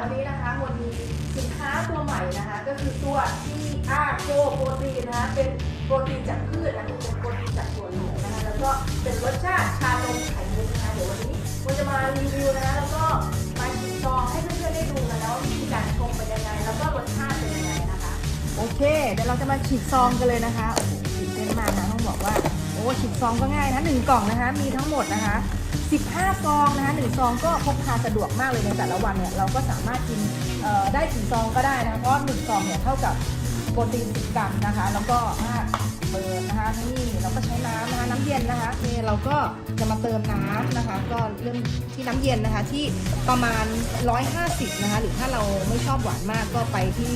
วันนี้นะคะวันมีสินค้าตัวใหม่นะคะ ก็คือตัว TR Pro โปรตีนนะคะเป็นโปรตีนจากพืชนะคะเป็นโปรตีนจากถั่วเหลืองนะคะแล้วก็เป็นรสชาติชานมไข่มุกนะคะเดี๋ยววันนี้เราจะมารีวิวนะคะแล้วก็มาชิมซองให้เพื่อนๆได้ดูกันนะว่าวิธีการชงเป็นยังไง แล้วก็รสชาติเป็นยังไงนะคะ โอเคเดี๋ยวเราจะมาฉีกซองกันเลยนะคะโอ้โหตื่นเต้นมากนะต้องบอกว่าโอ้ฉีกซองก็ง่ายนะหนึ่งกล่องนะคะ มีทั้งหมดนะคะ 15 ซองนะคะหนึ่งซองก็พกพาสะดวกมากเลยในแต่ละวันเนี่ยเราก็สามารถกินได้กี่ซองก็ได้นะเพราะหนึ่งซองเนี่ยเท่ากับโปรตีน10กรัมนะคะ แล้วก็ถ้าเปิดนะคะนี่เราก็ใช้น้ำนะคะน้ำเย็นนะคะนี่เราก็จะมาเติมน้ำนะคะ ก็เริ่มที่น้ำเย็นนะคะที่ประมาณ 150 นะคะ หรือถ้าเราไม่ชอบหวานมากก็ไปที่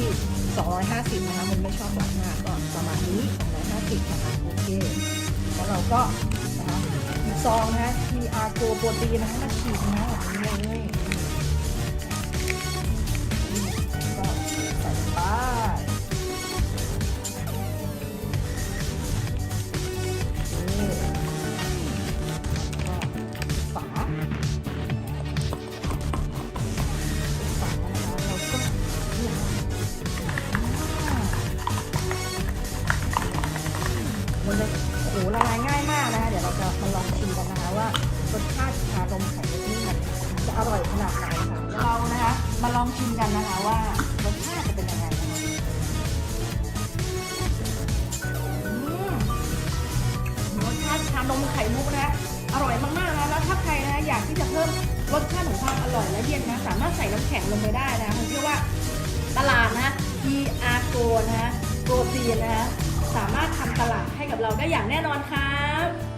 250 นะคะมันไม่ชอบหวานมากก็ประมาณนี้250นะคะโอเคแล้วเราก็ ซองนะคะ TR Go โปรตีนนะคะมาฉีดนะคะแบบนี้เลยก็ใส่ไปนี่ก็ฝาฝานะคะแล้วก็เนี่ยอ่ามันจะโอ้โหละลายง่ายมาก ดี๋ยวเราจะมาลองชิมกันนะคะว่ารสชาติชานมไข่มุกนี่มันจะอร่อยขนาดไหนค่ะเดี๋ยวเรานะคะ มาลองชิมกันนะคะว่ารสชาติจะเป็นยังไงนะคะอืมรสชาติชานมไข่มุกนะคะอร่อยมากๆนะแล้วถ้าใครนะอยากที่จะเพิ่มรสชาติของความอร่อยและเย็นนะสามารถใส่น้ำแข็งลงไปได้นะผมเชื่อว่าตลาดนะ ER Go นะโปรตีนนะฮะสามารถทำตลาดให้กับเราได้อย่างแน่นอนครับ